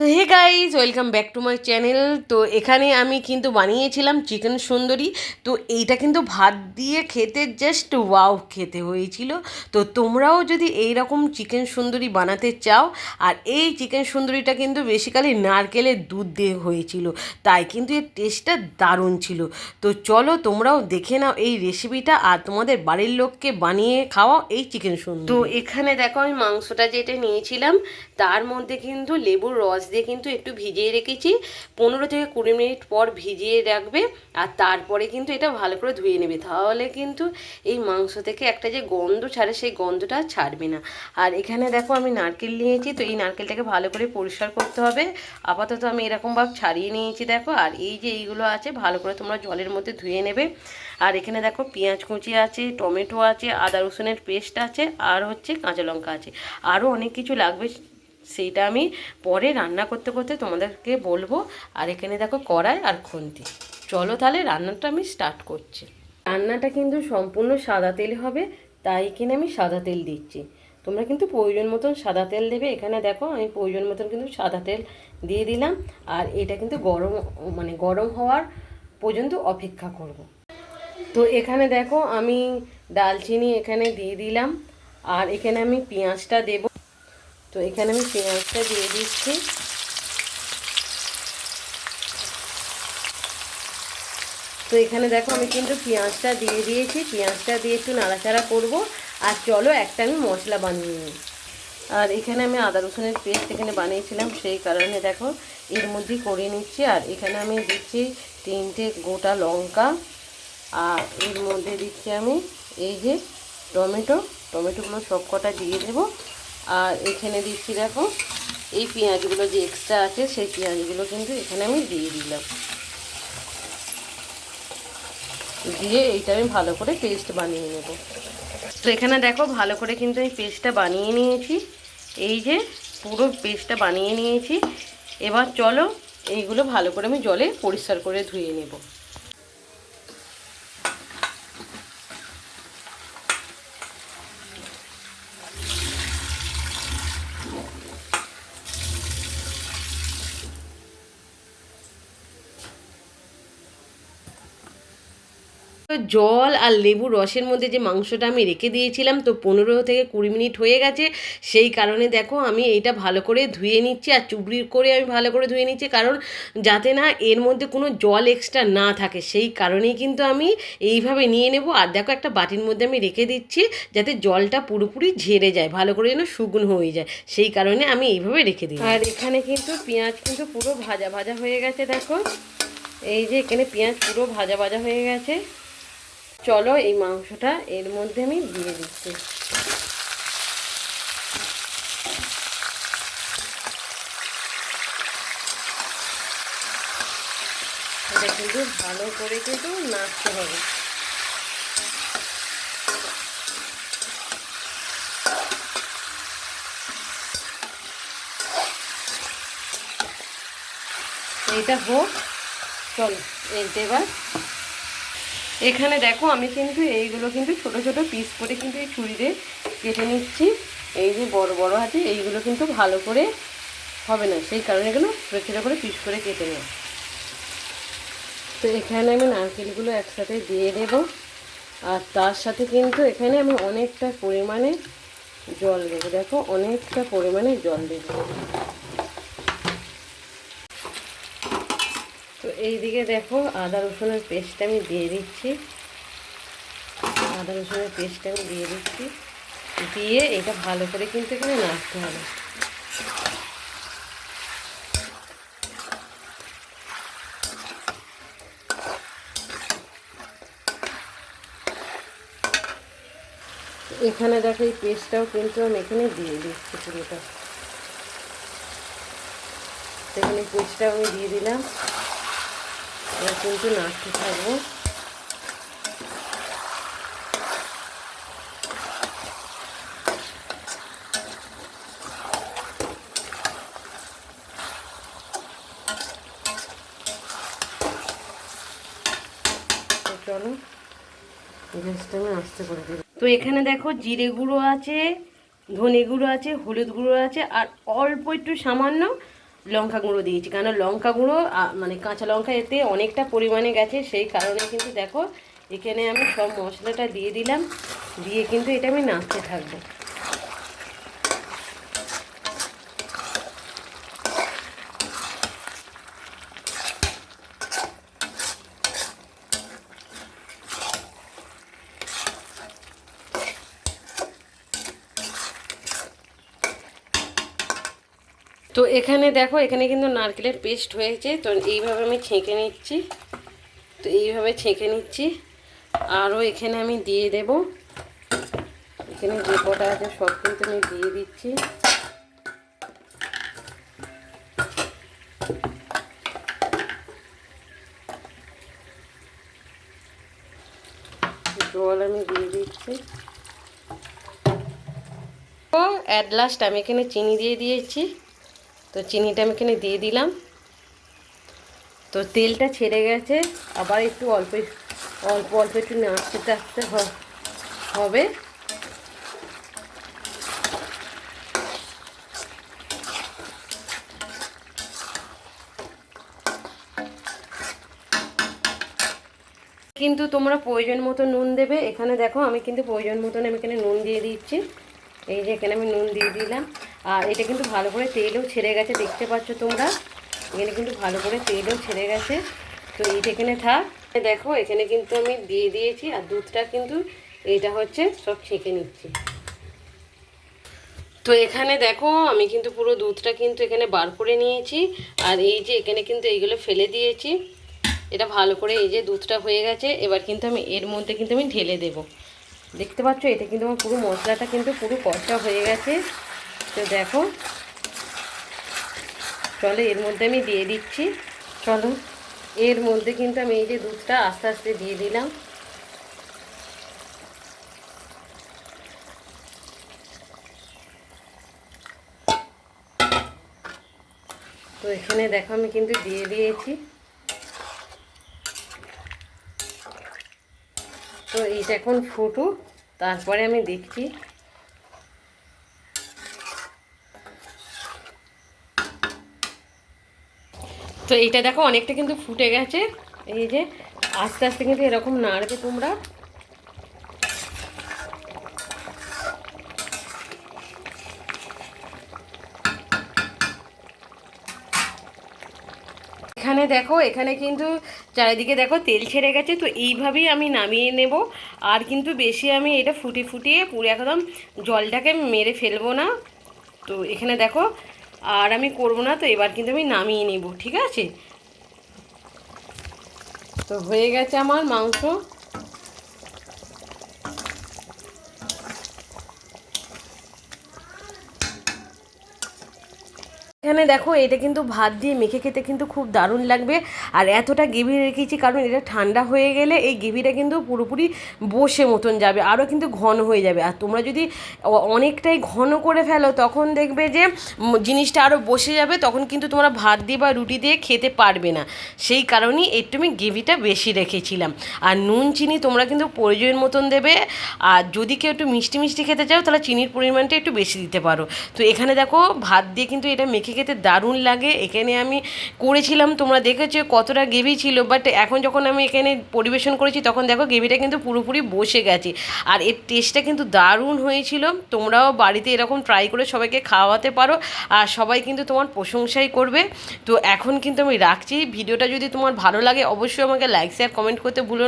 Hey guys welcome back to my channel তো এখানে আমি কিন্তু বানিয়েছিলাম চিকেন সুন্দরী। তো এইটা কিন্তু ভাত দিয়ে খেতে জাস্ট ওয়াও খেতে হয়েছিল। তো তোমরাও যদি এই রকম চিকেন সুন্দরী বানাতে চাও, আর এই চিকেন সুন্দরীটা কিন্তু বেসিক্যালি নারকেলের দুধ দিয়ে হয়েছিল। তাই কিন্তু এর টেস্টটা দারুণ ছিল। তো চলো তোমরাও দেখে নাও এই রেসিপিটা আর তোমাদের বাড়ির লোককে বানিয়ে খাওয়াও এই চিকেন সুন্দর। তো এখানে দেখো আমি মাংসটা যেটা নিয়েছিলাম, তার মধ্যে কিন্তু লেবুর রস দিয়ে কিন্তু একটু ভিজিয়ে রেখেছি। পনেরো থেকে কুড়ি মিনিট পর ভিজিয়ে রাখবে আর তারপরে কিন্তু এটা ভালো করে ধুয়ে নেবে। তাহলে কিন্তু এই মাংস থেকে একটা যে গন্ধ ছাড়ে সেই গন্ধটা ছাড়বে না। আর এখানে দেখো আমি নারকেল নিয়েছি, তো এই নারকেলটাকে ভালো করে পরিষ্কার করতে হবে। আপাতত আমি এরকমভাবে ছাড়িয়ে নিয়েছি দেখো। আর এই যে এইগুলো আছে, ভালো করে তোমরা জলের মধ্যে ধুয়ে নেবে। আর এখানে দেখো পেঁয়াজ কুচি আছে, টমেটো আছে, আদা রসুনের পেস্ট আছে, আর হচ্ছে কাঁচা লঙ্কা আছে। আরও অনেক কিছু লাগবে সেইটা আমি পরে রান্না করতে করতে তোমাদেরকে বলব। আর এখানে দেখো কড়াই আর খুন্তি। চলো তাহলে রান্নাটা আমি স্টার্ট করছি। রান্নাটা কিন্তু সম্পূর্ণ সাদা তেল হবে, তাই এখানে আমি সাদা তেল দিচ্ছি। তোমরা কিন্তু প্রয়োজন মতন সাদা তেল দেবে। এখানে দেখো আমি প্রয়োজন মতন কিন্তু সাদা তেল দিয়ে দিলাম। আর এটা কিন্তু গরম মানে গরম হওয়ার পর্যন্ত অপেক্ষা করব। তো এখানে দেখো আমি ডালচিনি এখানে দিয়ে দিলাম। আর এখানে আমি পেঁয়াজটা দেব। তো এখানে আমি পেঁয়াজটা দিয়ে দিচ্ছি। তো এখানে দেখো আমি কিন্তু পেঁয়াজটা দিয়ে দিয়েছি। পেঁয়াজটা দিয়ে একটু নাড়াচাড়া করব। আর চলো একটা আমি মশলা বানিয়ে নিই। আর এখানে আমি আদা রসুনের পেস্ট এখানে বানিয়েছিলাম, সেই কারণে দেখো এর মধ্যেই করে নিচ্ছি। আর এখানে আমি দিচ্ছি তিনটে গোটা লঙ্কা। আর এর মধ্যে দিচ্ছি আমি এই যে টমেটো। টমেটোগুলো সব কটা দিয়ে দেবো। আর এখানে দিচ্ছি দেখো, এই পেঁয়াজগুলো যে এক্সট্রা আছে, সেই পেঁয়াজগুলো কিন্তু এখানে আমি দিয়ে দিলাম। দিয়ে এইটা আমি ভালো করে পেস্ট বানিয়ে নেব। তো এখানে দেখো ভালো করে কিন্তু আমি পেস্টটা বানিয়ে নিয়েছি। এই যে পুরো পেস্টটা বানিয়ে নিয়েছি। এবার চলো এইগুলো ভালো করে আমি জলে পরিষ্কার করে ধুয়ে নেব। জল আর লেবু রসের মধ্যে যে মাংসটা আমি রেখে দিয়েছিলাম, তো পনেরো থেকে কুড়ি মিনিট হয়ে গেছে। সেই কারণে দেখো আমি এইটা ভালো করে ধুয়ে নিচ্ছি আর চুবড়ি করে আমি ভালো করে ধুয়ে নিচ্ছি, কারণ যাতে না এর মধ্যে কোনো জল এক্সট্রা না থাকে। সেই কারণেই কিন্তু আমি এইভাবে নিয়ে নেব। আর দেখো একটা বাটির মধ্যে আমি রেখে দিচ্ছি, যাতে জলটা পুরোপুরি ঝেড়ে যায়, ভালো করে যেন শুকনো হয়ে যায়। সেই কারণে আমি এইভাবে রেখে দিই আর এখানে কিন্তু পেঁয়াজ কিন্তু পুরো ভাজা ভাজা হয়ে গেছে, দেখো। এই যে এখানে পেঁয়াজ পুরো ভাজা ভাজা হয়ে গেছে। চলো এই মাংসটা এর মধ্যে আমি দিয়ে দিচ্ছি। এটা কিন্তু ভালো করে কিন্তু নাড়তে হবে। এইটা হোক, চলো এইটা এবার এখানে দেখো, আমি কিন্তু এইগুলো কিন্তু ছোট ছোট পিস করে কিন্তু এই ছুরিতে কেটে নিচ্ছি। এই যে বড় বড় আছে এইগুলো কিন্তু ভালো করে হবে না, সেই কারণে এগুলো ছোটো ছোটো করে পিস করে কেটে নেব। তো এখানে আমি নারকেলগুলো একসাথে দিয়ে দেব, আর তার সাথে কিন্তু এখানে আমি অনেকটা পরিমাণে জল দেবো। দেখো, অনেকটা পরিমাণে জল দেবো। এইদিকে দেখো আদা রসুনের পেস্টটা আমি দিয়ে দিচ্ছি। আদা রসুনের পেস্টটা আমি দিয়ে দিচ্ছি। দিয়ে এটা ভালো করে কিন্তু এখানে নাড়তে হবে। এখানে দেখো এই পেস্টটাও কিন্তু আমি এখানে দিয়ে দিচ্ছি পুরোটা। এখানে পেস্টটাও আমি দিয়ে দিলাম। এবার কিন্তু থাকব। আমি তো এখানে দেখো জিরে গুঁড়ো আছে, ধনে গুঁড়ো আছে, হলুদ গুঁড়ো আছে, আর অল্প একটু সামান্য লঙ্কা গুঁড়ো দিয়েছি। কারণ লঙ্কা গুঁড়ো মানে কাঁচা লঙ্কা এতে অনেকটা পরিমাণে গেছে, সেই কারণে কিন্তু দেখো, এখানে আমি সব মশলাটা দিয়ে দিলাম, দিয়ে কিন্তু এটা আমি নাচতে থাকব। তো এখানে দেখো, এখানে কিন্তু নারকেলের পেস্ট হয়েছে, তো এইভাবে আমি ছেঁকে নিচ্ছি। তো এইভাবে ছেঁকে নিচ্ছি। আরও এখানে আমি দিয়ে দেব। এখানে যে কটা আছে সব কিন্তু আমি দিয়ে দিচ্ছি। জল আমি দিয়ে দিচ্ছি। ও অ্যাট লাস্ট আমি এখানে চিনি দিয়ে দিয়েছি। তো চিনিটা আমি এখানে দিয়ে দিলাম। তো তেলটা ছেড়ে গেছে, আবার একটু অল্প অল্প অল্প একটু নাড়তে টাড়তে হ- হবে। কিন্তু তোমরা প্রয়োজন মতো নুন দেবে। এখানে দেখো আমি কিন্তু প্রয়োজন মতন আমি এখানে নুন দিয়ে দিচ্ছি। এই যে এখানে আমি নুন দিয়ে দিলাম। আর এটা কিন্তু ভালো করে তেলও ছেড়ে গেছে, দেখতে পাচ্ছ তোমরা? এখানে কিন্তু ভালো করে তেলও ছেড়ে গেছে। তো এইটা এখানে থাক, দেখো এখানে কিন্তু আমি দিয়ে দিয়েছি আর দুধটা কিন্তু এইটা হচ্ছে সব ছেঁকে নিচ্ছি। তো এখানে দেখো আমি কিন্তু পুরো দুধটা কিন্তু এখানে বার করে নিয়েছি আর এই যে এখানে কিন্তু এইগুলো ফেলে দিয়েছি। এটা ভালো করে এই যে দুধটা হয়ে গেছে, এবার কিন্তু আমি এর মধ্যে কিন্তু আমি ঢেলে দেব। দেখতে পাচ্ছ? এটা কিন্তু আমার পুরো মশলাটা কিন্তু পুরো কষা হয়ে গেছে। তো দেখো, চলো এর মধ্যে আমি দিয়ে দিচ্ছি। চলো, এর মধ্যে কিন্তু আমি এই যে দুধটা আস্তে আস্তে দিয়ে দিলাম। তো এখানে দেখো আমি কিন্তু দিয়ে দিয়েছি। তো এইটা এখন ফুটুক, তারপরে আমি দেখছি তো এইটা দেখো, অনেকটা কিন্তু ফুটে গেছে। এই যে, আস্তে আস্তে কিন্তু এরকম নাড়বে তোমরা। এখানে দেখো, এখানে কিন্তু চারিদিকে দেখো তেল ছেড়ে গেছে, তো এইভাবেই আমি নামিয়ে নেব। আর কিন্তু বেশি আমি এটা ফুটিয়ে ফুটিয়ে পুরো একদম জলটাকে মেরে ফেলব না। তো এখানে দেখো আর আমি করব না তো, এবার কিন্তু আমি নামিয়ে নেব, ঠিক আছে? তো হয়ে গেছে আমার মাংস। এখানে দেখো, এটা কিন্তু ভাত দিয়ে মেখে খেতে কিন্তু খুব দারুণ লাগবে। আর এতটা গেভি রেখেছি, কারণ এটা ঠান্ডা হয়ে গেলে এই গেভিটা কিন্তু পুরোপুরি বসে মতন যাবে, আরও কিন্তু ঘন হয়ে যাবে। আর তোমরা যদি অনেকটাই ঘন করে ফেলো, তখন দেখবে যে জিনিসটা আরও বসে যাবে, তখন কিন্তু তোমরা ভাত দিয়ে বা রুটি দিয়ে খেতে পারবে না। সেই কারণেই একটু আমি গেভিটা বেশি রেখেছিলাম। আর নুন, চিনি তোমরা কিন্তু প্রয়োজন মতন দেবে। আর যদি কেউ একটু মিষ্টি মিষ্টি খেতে চাও, তাহলে চিনির পরিমাণটা একটু বেশি দিতে পারো। তো এখানে দেখো, ভাত দিয়ে কিন্তু এটা মেখে খেতে দারুণ লাগে। এখানে আমি করেছিলাম, তোমরা দেখেছ কতটা গ্রেভি ছিল বাট এখন যখন আমি এখানে পরিবেশন করেছি, তখন দেখো গ্রেভিটা কিন্তু পুরোপুরি বসে গেছে। আর এর টেস্টটা কিন্তু দারুণ হয়েছিল। তোমরাও বাড়িতে এরকম ট্রাই করে সবাইকে খাওয়াতে পারো, আর সবাই কিন্তু তোমার প্রশংসাই করবে। তো এখন কিন্তু আমি রাখছি। ভিডিওটা যদি তোমার ভালো লাগে, অবশ্যই আমাকে লাইক শেয়ার কমেন্ট করতে ভুলো।